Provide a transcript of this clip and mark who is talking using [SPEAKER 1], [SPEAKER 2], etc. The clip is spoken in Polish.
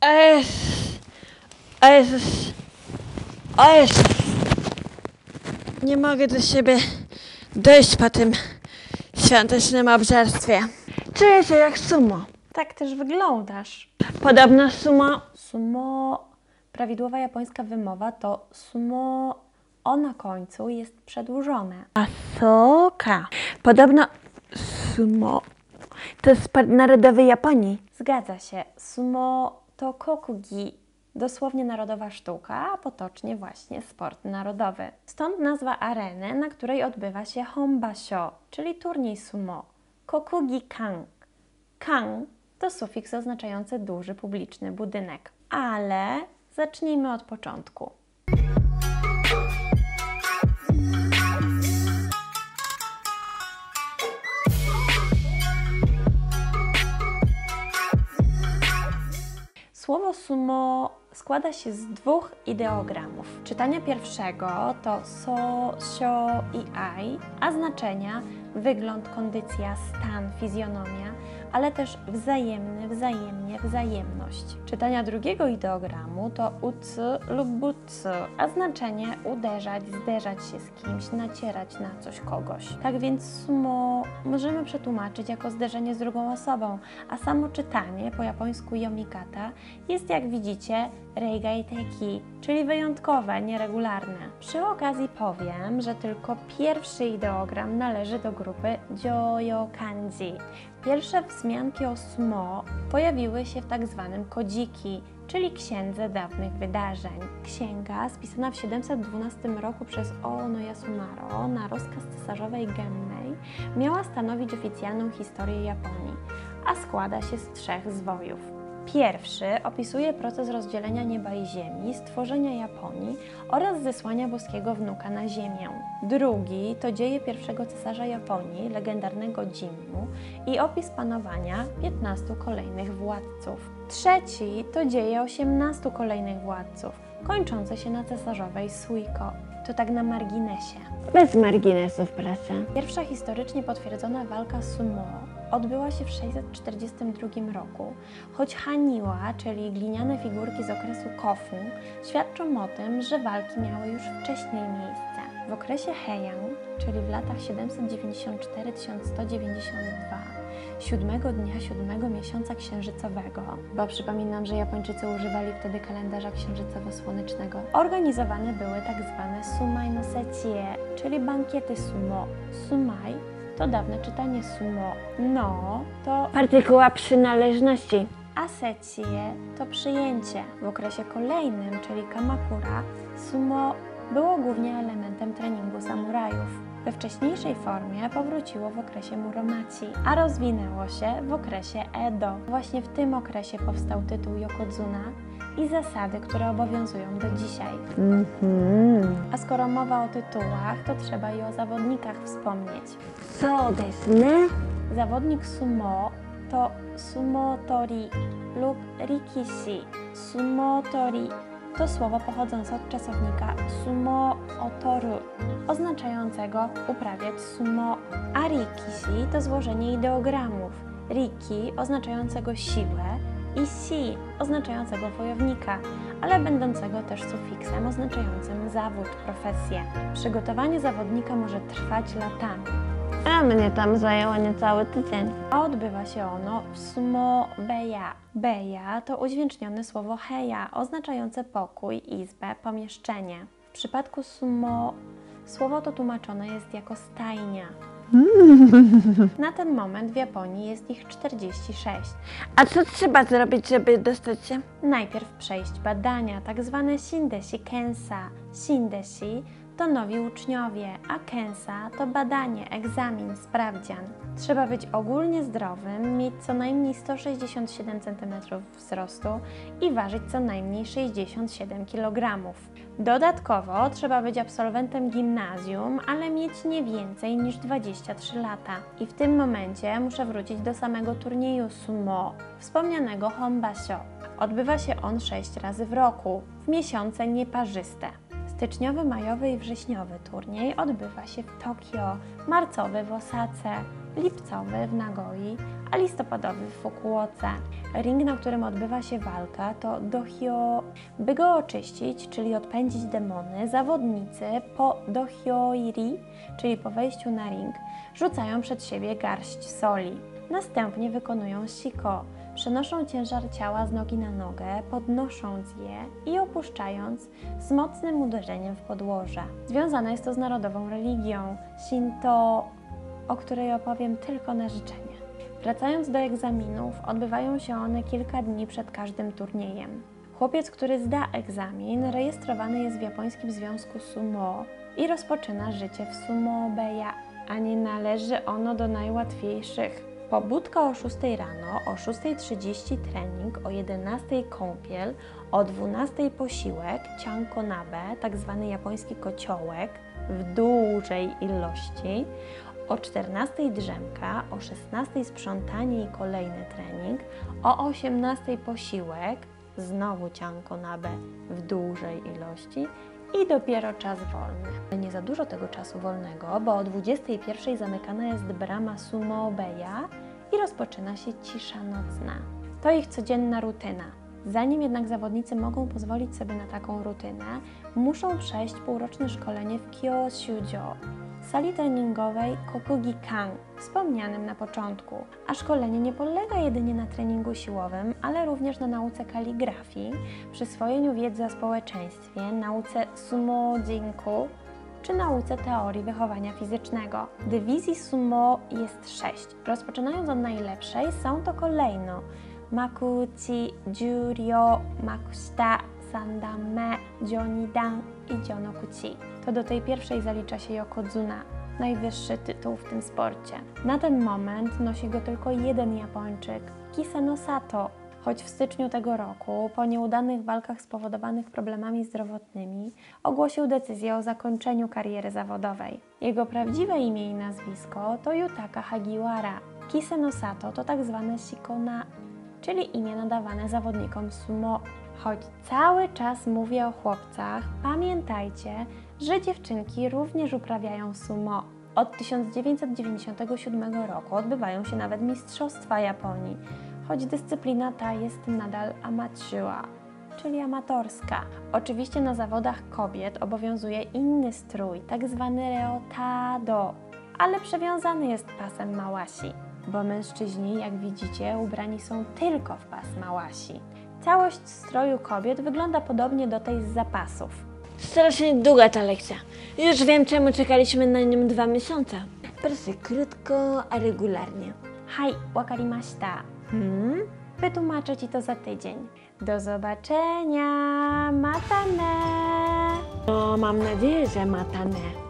[SPEAKER 1] Es, es, es. Nie mogę do siebie dojść po tym świątecznym obżarstwie. Czuję się jak sumo.
[SPEAKER 2] Tak też wyglądasz.
[SPEAKER 1] Podobno sumo
[SPEAKER 2] Sumo, prawidłowa japońska wymowa to sumo, o na końcu jest przedłużone.
[SPEAKER 1] Asoka. Podobno sumo to sport narodowy Japonii.
[SPEAKER 2] Zgadza się. Sumo to kokugi, dosłownie narodowa sztuka, a potocznie właśnie sport narodowy. Stąd nazwa areny, na której odbywa się hombasho, czyli turniej sumo. Kokugi kan. Kan to sufiks oznaczający duży publiczny budynek. Ale zacznijmy od początku. Słowo sumo składa się z dwóch ideogramów. Czytania pierwszego to so, sio i ai, a znaczenia wygląd, kondycja, stan, fizjonomia, ale też wzajemny, wzajemnie, wzajemność. Czytania drugiego ideogramu to ucy lub bucy, a znaczenie uderzać, zderzać się z kimś, nacierać na coś kogoś. Tak więc sumo możemy przetłumaczyć jako zderzenie z drugą osobą, a samo czytanie po japońsku yomikata jest jak widzicie reigaiteki, czyli wyjątkowe, nieregularne. Przy okazji powiem, że tylko pierwszy ideogram należy do grupy Joyo Kanji. Pierwsze wzmianki o sumo pojawiły się w tak zwanym kodziki, czyli księdze dawnych wydarzeń. Księga, spisana w 712 roku przez Ono Yasumaro na rozkaz cesarzowej Gemmei, miała stanowić oficjalną historię Japonii, a składa się z trzech zwojów. Pierwszy opisuje proces rozdzielenia nieba i ziemi, stworzenia Japonii oraz zesłania boskiego wnuka na ziemię. Drugi to dzieje pierwszego cesarza Japonii, legendarnego Jimmu i opis panowania 15 kolejnych władców. Trzeci to dzieje 18 kolejnych władców, kończące się na cesarzowej Suiko. To tak na marginesie.
[SPEAKER 1] Bez marginesów, proszę.
[SPEAKER 2] Pierwsza historycznie potwierdzona walka sumo odbyła się w 642 roku, choć haniła, czyli gliniane figurki z okresu Kofu, świadczą o tym, że walki miały już wcześniej miejsce. W okresie Heian, czyli w latach 794-1192, siódmego dnia siódmego miesiąca księżycowego, bo przypominam, że Japończycy używali wtedy kalendarza księżycowo-słonecznego, organizowane były tak zwane sumai no setie, czyli bankiety sumo. Sumai to dawne czytanie sumo. No to
[SPEAKER 1] Partykuła przynależności.
[SPEAKER 2] a setie to przyjęcie. W okresie kolejnym, czyli kamakura, sumo było głównie elementem treningu samurajów. We wcześniejszej formie powróciło w okresie Muromachi, a rozwinęło się w okresie Edo. Właśnie w tym okresie powstał tytuł Yokozuna i zasady, które obowiązują do dzisiaj.
[SPEAKER 1] Mhm.
[SPEAKER 2] A skoro mowa o tytułach, to trzeba i o zawodnikach wspomnieć.
[SPEAKER 1] So desu ne.
[SPEAKER 2] Zawodnik sumo to sumotori lub rikishi. Sumotori to słowo pochodzące od czasownika sumo otoru, oznaczającego uprawiać sumo, a rikishi to złożenie ideogramów. Riki oznaczającego siłę i si oznaczającego wojownika, ale będącego też sufiksem oznaczającym zawód, profesję. Przygotowanie zawodnika może trwać latami.
[SPEAKER 1] A mnie tam zajęło niecały tydzień.
[SPEAKER 2] a odbywa się ono w sumo beja. Beja to udźwięcznione słowo heja, oznaczające pokój, izbę, pomieszczenie. W przypadku sumo słowo to tłumaczone jest jako stajnia. Na ten moment w Japonii jest ich 46.
[SPEAKER 1] A co trzeba zrobić, żeby dostać się?
[SPEAKER 2] Najpierw przejść badania, tak zwane Shindeshi Kensa. Shindeshi to nowi uczniowie, a Kensa to badanie, egzamin, sprawdzian. Trzeba być ogólnie zdrowym, mieć co najmniej 167 cm wzrostu i ważyć co najmniej 67 kg. Dodatkowo trzeba być absolwentem gimnazjum, ale mieć nie więcej niż 23 lata. I w tym momencie muszę wrócić do samego turnieju sumo, wspomnianego Hombasho. Odbywa się on 6 razy w roku, w miesiące nieparzyste. Styczniowy, majowy i wrześniowy turniej odbywa się w Tokio, marcowy w Osace, lipcowy w Nagoi, a listopadowy w Fukuoce. Ring, na którym odbywa się walka, to dohyo. By go oczyścić, czyli odpędzić demony, zawodnicy po dohyoiri, czyli po wejściu na ring, rzucają przed siebie garść soli. Następnie wykonują shiko, przenoszą ciężar ciała z nogi na nogę, podnosząc je i opuszczając z mocnym uderzeniem w podłoże. Związane jest to z narodową religią Shinto, o której opowiem tylko na życzenie. Wracając do egzaminów, odbywają się one kilka dni przed każdym turniejem. Chłopiec, który zda egzamin, rejestrowany jest w japońskim związku sumo i rozpoczyna życie w sumo beja, a nie należy ono do najłatwiejszych. Pobudka o 6 rano, o 6.30 trening, o 11.00 kąpiel, o 12.00 posiłek, cianko nabe, tak zwany japoński kociołek, w dużej ilości, o 14.00 drzemka, o 16.00 sprzątanie i kolejny trening, o 18.00 posiłek, znowu cianko nabe w dużej ilości i dopiero czas wolny. Nie za dużo tego czasu wolnego, bo o 21.00 zamykana jest brama Sumo Obeya i rozpoczyna się cisza nocna. To ich codzienna rutyna. Zanim jednak zawodnicy mogą pozwolić sobie na taką rutynę, muszą przejść półroczne szkolenie w Kyoshujo, sali treningowej Kokugi-kan, wspomnianym na początku. A szkolenie nie polega jedynie na treningu siłowym, ale również na nauce kaligrafii, przyswojeniu wiedzy o społeczeństwie, nauce sumo jinku czy nauce teorii wychowania fizycznego. Dywizji sumo jest sześć. Rozpoczynając od najlepszej, są to kolejno Makuuchi, Juryo, Makushita, Sandame, Jonidan i Jonokuchi. To do tej pierwszej zalicza się Yokozuna, najwyższy tytuł w tym sporcie. Na ten moment nosi go tylko jeden Japończyk, Kisano Sato, choć w styczniu tego roku, po nieudanych walkach spowodowanych problemami zdrowotnymi, ogłosił decyzję o zakończeniu kariery zawodowej. Jego prawdziwe imię i nazwisko to Yutaka Hagiwara. Kiseno Sato to tak zwane shikona, czyli imię nadawane zawodnikom sumo. Choć cały czas mówię o chłopcach, pamiętajcie, że dziewczynki również uprawiają sumo. Od 1997 roku odbywają się nawet Mistrzostwa Japonii, choć dyscyplina ta jest nadal amaczyła, czyli amatorska. Oczywiście na zawodach kobiet obowiązuje inny strój, tak zwany reotado, ale przewiązany jest pasem małasi, bo mężczyźni, jak widzicie, ubrani są tylko w pas małasi. Całość stroju kobiet wygląda podobnie do tej z zapasów.
[SPEAKER 1] Strasznie długa ta lekcja. Już wiem, czemu czekaliśmy na nią dwa miesiące. Proszę krótko, a regularnie.
[SPEAKER 2] Hai, wakarimashita.
[SPEAKER 1] Hmm?
[SPEAKER 2] Wytłumaczę Ci to za tydzień. Do zobaczenia, matane!
[SPEAKER 1] No, mam nadzieję, że matane.